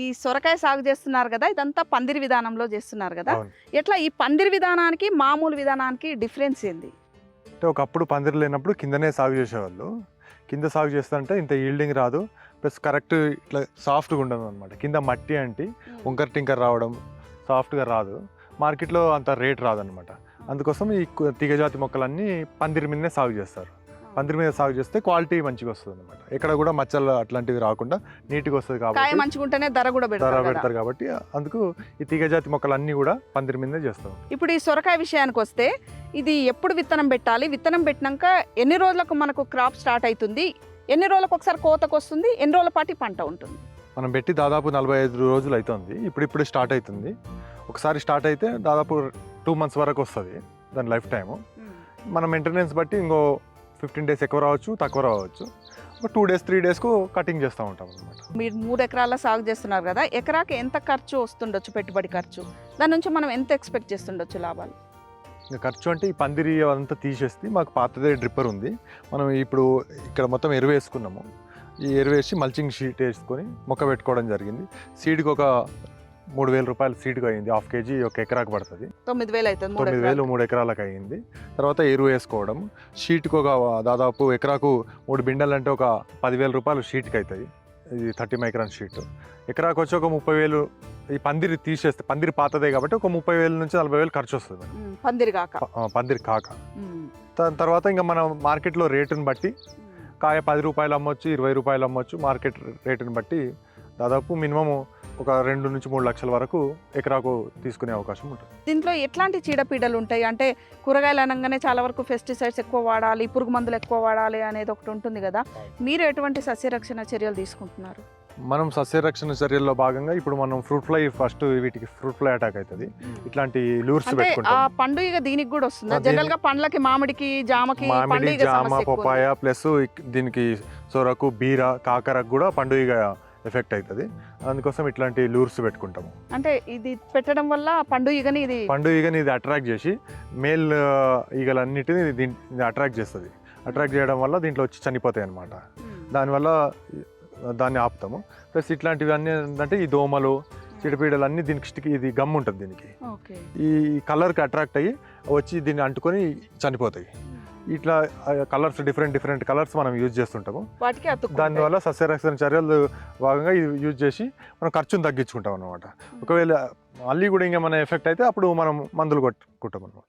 ఈ సొరకాయ సాగు చేస్తున్నారు కదా ఇదంతా పందిరి విధానంలో చేస్తున్నారు కదా. ఎట్లా ఈ పందిరి విధానానికి మామూలు విధానానికి డిఫరెన్స్ ఏంది? అంటే ఒకప్పుడు పందిరి లేనప్పుడు కిందనే సాగు చేసేవాళ్ళు. కింద సాగు చేస్తుంటే ఇంత ఈల్డింగ్ రాదు. ప్లస్ కరెక్ట్ ఇట్లా సాఫ్ట్గా ఉండదు అనమాట కింద మట్టి అంటే వంకర్ టింకర్ రావడం సాఫ్ట్గా రాదు. మార్కెట్లో అంత రేట్ రాదనమాట అందుకోసం ఈ తీగజాతి మొక్కలన్నీ పందిరి మీదనే సాగు చేస్తారు. పందిరి మీద సాగు చేస్తే క్వాలిటీ మంచిగా వస్తుంది అనమాట ఎక్కడ కూడా మచ్చలు అట్లాంటివి రాకుండా నీట్గా వస్తుంది కాయ కాబట్టి మంచిగా ఉంటేనే ధర కూడా ధర పెడతారు కాబట్టి అందుకు ఈ తీగజాతి మొక్కలన్నీ కూడా పందిరి మీదనే చేస్తాం. ఇప్పుడు ఈ సొరకాయ విషయానికి వస్తే ఇది ఎప్పుడు విత్తనం పెట్టాలి? విత్తనం పెట్టినాక ఎన్ని రోజులకు మనకు క్రాప్ స్టార్ట్ అవుతుంది? ఎన్ని రోజులకు ఒకసారి కోతకు వస్తుంది? ఎన్ని రోజుల పాటు ఈ పంట ఉంటుంది? మనం పెట్టి దాదాపు నలభై ఐదు రోజులు అవుతుంది ఇప్పుడు ఇప్పుడు స్టార్ట్ అవుతుంది. ఒకసారి స్టార్ట్ అయితే దాదాపు టూ మంత్స్ వరకు వస్తుంది. దాని లైఫ్ టైము మన మెయింటెనెన్స్ బట్టి ఇంకో ఫిఫ్టీన్ డేస్ ఎక్కువ రావచ్చు తక్కువ రావచ్చు. ఒక టూ డేస్ త్రీ డేస్కు కటింగ్ చేస్తూ ఉంటాం అనమాట మీరు మూడు ఎకరాల సాగు చేస్తున్నారు కదా ఎకరాకి ఎంత ఖర్చు వస్తుండొచ్చు పెట్టుబడి ఖర్చు? దాని నుంచి మనం ఎంత ఎక్స్పెక్ట్ చేస్తుండొచ్చు లాభాలు? ఖర్చు అంటే ఈ పందిరి అంతా తీసేస్తే మాకు పాతదే డ్రిప్పర్ ఉంది. మనం ఇప్పుడు ఇక్కడ మొత్తం ఎరువు వేసుకున్నాము. ఈ ఎరువు వేసి మల్చింగ్ షీట్ వేసుకొని మొక్క పెట్టుకోవడం జరిగింది. సీడ్కి ఒక మూడు వేల రూపాయలు సీడ్కి అయింది. హాఫ్ కేజీ ఒక ఎకరాకు పడుతుంది. తొమ్మిది వేలు అవుతుంది తొమ్మిది వేలు. మూడు ఎకరాలకు అయ్యింది తర్వాత ఎరువు వేసుకోవడం. షీట్కి ఒక దాదాపు ఎకరాకు మూడు బిండలు అంటే ఒక పదివేల రూపాయలు షీట్కి అవుతాయి ఇది థర్టీ మైక్రాన్ షీట్. ఎకరాకు వచ్చి ఒక ముప్పై వేలు ఈ పందిరి తీసేస్తే పందిరి పాతదే కాబట్టి ఒక ముప్పై వేల నుంచి నలభై వేలు ఖర్చు వస్తుంది పందిరి కాక. పందిరి కాక. దాని తర్వాత ఇంకా మనం మార్కెట్లో రేటుని బట్టి కాయ పది రూపాయలు అమ్మొచ్చు ఇరవై రూపాయలు అమ్మొచ్చు మార్కెట్ రేటుని బట్టి దాదాపు మినిమము ఒక రెండు నుంచి మూడు లక్షల వరకు ఎకరాకు తీసుకునే అవకాశం ఉంటుంది. దీంట్లో ఎట్లాంటి చీడపీడలు ఉంటాయి? అంటే కూరగాయలు అనగానే చాలా వరకు పెస్టిసైడ్స్ ఎక్కువ వాడాలి పురుగు మందులు ఎక్కువ వాడాలి అనేది ఒకటి ఉంటుంది కదా. మీరు ఎటువంటి సస్యరక్షణ చర్యలు తీసుకుంటున్నారు? మనం సస్యరక్షణ చర్యల్లో భాగంగా ఇప్పుడు మనం ఫ్రూట్ ఫ్లై ఫస్ట్ వీటికి ఫ్రూట్ ఫ్లై అటాక్ అవుతుంది. ఇట్లాంటి లూర్స్ పెట్టుకుంటాం. పండుగ దీనికి కూడా వస్తుందా? జనరల్గా పండ్లకి మామిడికి జామకి మామిడి జామ. పపాయ ప్లస్ దీనికి సొరకు బీర కాకరకు కూడా పండుగ ఎఫెక్ట్ అవుతుంది. అందుకోసం ఇట్లాంటి లూర్స్ పెట్టుకుంటాము. అంటే ఇది పెట్టడం వల్ల పండుగని ఇది పండు ఈగని ఇది అట్రాక్ట్ చేసి మేల్ ఈగలన్నిటిని దీన్ని అట్రాక్ట్ చేస్తుంది. అట్రాక్ట్ చేయడం వల్ల దీంట్లో వచ్చి చనిపోతాయి అన్నమాట దానివల్ల దాన్ని ఆపుతాము. ప్లస్ ఇట్లాంటివన్నీ ఏంటంటే ఈ దోమలు చిడపీడలు అన్నీ దీనికి ఇది గమ్ ఉంటుంది దీనికి ఈ కలర్కి అట్రాక్ట్ అయ్యి వచ్చి దీన్ని అంటుకొని చనిపోతాయి. ఇట్లా కలర్స్ డిఫరెంట్ డిఫరెంట్ కలర్స్ మనం యూజ్ చేస్తుంటాము. వాటికి. దానివల్ల సస్యరక్షణ చర్యలు భాగంగా ఇది యూజ్ చేసి మనం ఖర్చును తగ్గించుకుంటాం అనమాట ఒకవేళ మళ్ళీ కూడా ఇంకా మన ఎఫెక్ట్ అయితే అప్పుడు మనం మందులు కొట్టుకుంటాం అనమాట